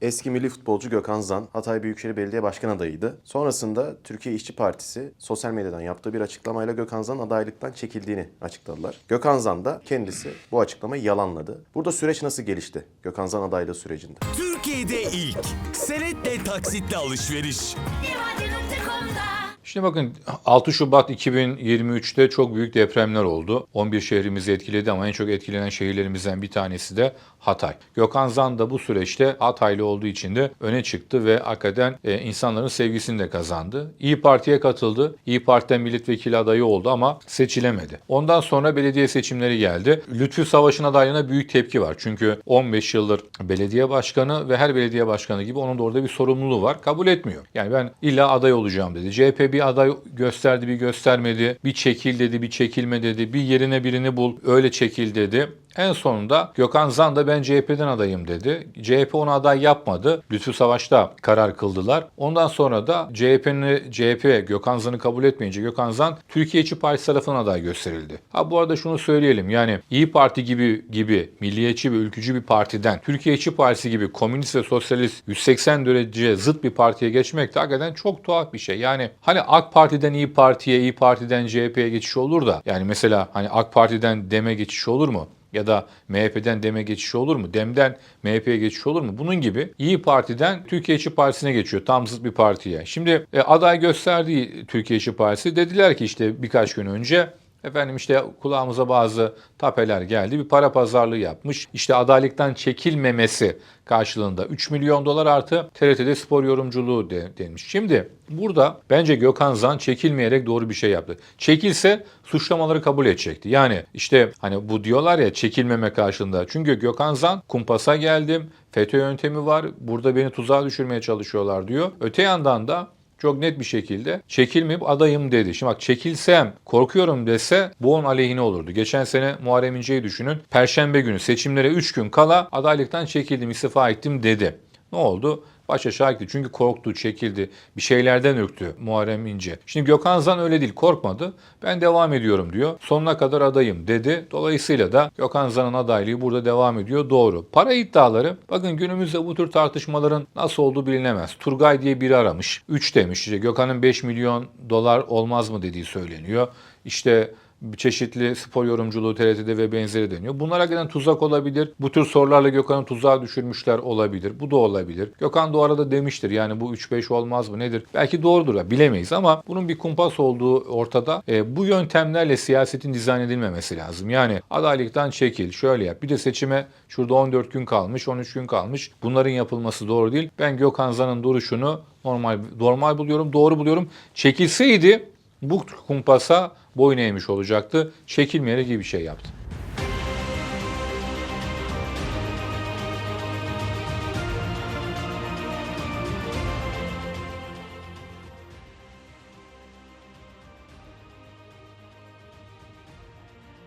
Eski milli futbolcu Gökhan Zan, Hatay Büyükşehir Belediye Başkan adayıydı. Sonrasında Türkiye İşçi Partisi sosyal medyadan yaptığı bir açıklamayla Gökhan Zan adaylıktan çekildiğini açıkladılar. Gökhan Zan da kendisi bu açıklamayı yalanladı. Burada süreç nasıl gelişti Gökhan Zan adaylığı sürecinde? Türkiye'de ilk senetle taksitle alışveriş. Divadi.com'da Şimdi bakın 6 Şubat 2023'te çok büyük depremler oldu. 11 şehrimizi etkiledi ama en çok etkilenen şehirlerimizden bir tanesi de Hatay. Gökhan Zan da bu süreçte Hataylı olduğu için de öne çıktı ve hakikaten e, insanların sevgisini de kazandı. İyi Parti'ye katıldı. İyi Parti'den milletvekili adayı oldu ama seçilemedi. Ondan sonra belediye seçimleri geldi. Lütfü Savaş'ın adaylığına büyük tepki var. Çünkü 15 yıldır belediye başkanı ve her belediye başkanı gibi onun da orada bir sorumluluğu var. Kabul etmiyor. Yani ben illa aday olacağım dedi. CHP bir aday gösterdi, bir göstermedi. Bir çekil dedi, bir çekilme dedi. Bir yerine birini bul, öyle çekil dedi. En sonunda Gökhan Zan da ben CHP'den adayım dedi. CHP onu aday yapmadı. Lütfü Savaş'ta karar kıldılar. Ondan sonra da CHP'nin CHP Gökhan Zan'ı kabul etmeyince Gökhan Zan Türkiye İşçi Partisi tarafından aday gösterildi. Ha bu arada şunu söyleyelim. Yani İyi Parti gibi gibi milliyetçi ve ülkücü bir partiden Türkiye İşçi Partisi gibi komünist ve sosyalist 180 derece zıt bir partiye geçmek de hakikaten çok tuhaf bir şey. Yani hani AK Parti'den İyi Parti'ye, İyi Parti'den CHP'ye geçiş olur da yani mesela hani AK Parti'den DEM'e geçiş olur mu? Ya da MHP'den DEM'e geçiş olur mu? DEM'den MHP'ye geçiş olur mu? Bunun gibi İyi Parti'den Türkiye İşçi Partisi'ne geçiyor. Tam zıt bir partiye. Şimdi e, aday gösterdiği Türkiye İşçi Partisi dediler ki işte birkaç gün önce Efendim işte kulağımıza bazı tapeler geldi. Bir para pazarlığı yapmış. İşte adaylıktan çekilmemesi karşılığında 3 milyon dolar artı TRT'de spor yorumculuğu de, denmiş. Şimdi burada bence Gökhan Zan çekilmeyerek doğru bir şey yaptı. Çekilse suçlamaları kabul edecekti. Yani işte hani bu diyorlar ya çekilmeme karşılığında. Çünkü Gökhan Zan kumpasa geldim. FETÖ yöntemi var. Burada beni tuzağa düşürmeye çalışıyorlar diyor. Öte yandan da çok net bir şekilde çekilmeyip adayım dedi. Şimdi bak çekilsem korkuyorum dese bu onun aleyhine olurdu. Geçen sene Muharrem İnce'yi düşünün. Perşembe günü seçimlere 3 gün kala adaylıktan çekildim istifa ettim dedi. Ne oldu? Baş aşağı gitti. Çünkü korktu, çekildi. Bir şeylerden ürktü Muharrem İnce. Şimdi Gökhan Zan öyle değil. Korkmadı. Ben devam ediyorum diyor. Sonuna kadar adayım dedi. Dolayısıyla da Gökhan Zan'ın adaylığı burada devam ediyor. Doğru. Para iddiaları bakın günümüzde bu tür tartışmaların nasıl olduğu bilinemez. Turgay diye biri aramış. 3 demiş. İşte Gökhan'ın 5 milyon dolar olmaz mı dediği söyleniyor. İşte çeşitli spor yorumculuğu TRT'de ve benzeri deniyor. Bunlar hakikaten tuzak olabilir. Bu tür sorularla Gökhan'ı tuzağa düşürmüşler olabilir. Bu da olabilir. Gökhan da arada demiştir yani bu 3-5 olmaz mı nedir? Belki doğrudur ya bilemeyiz ama bunun bir kumpas olduğu ortada. E, bu yöntemlerle siyasetin dizayn edilmemesi lazım. Yani adaylıktan çekil, şöyle yap. Bir de seçime şurada 14 gün kalmış, 13 gün kalmış. Bunların yapılması doğru değil. Ben Gökhan Zan'ın duruşunu normal normal buluyorum, doğru buluyorum. Çekilseydi bu kumpasa boyun eğmiş olacaktı. Çekilmeyerek gibi bir şey yaptı.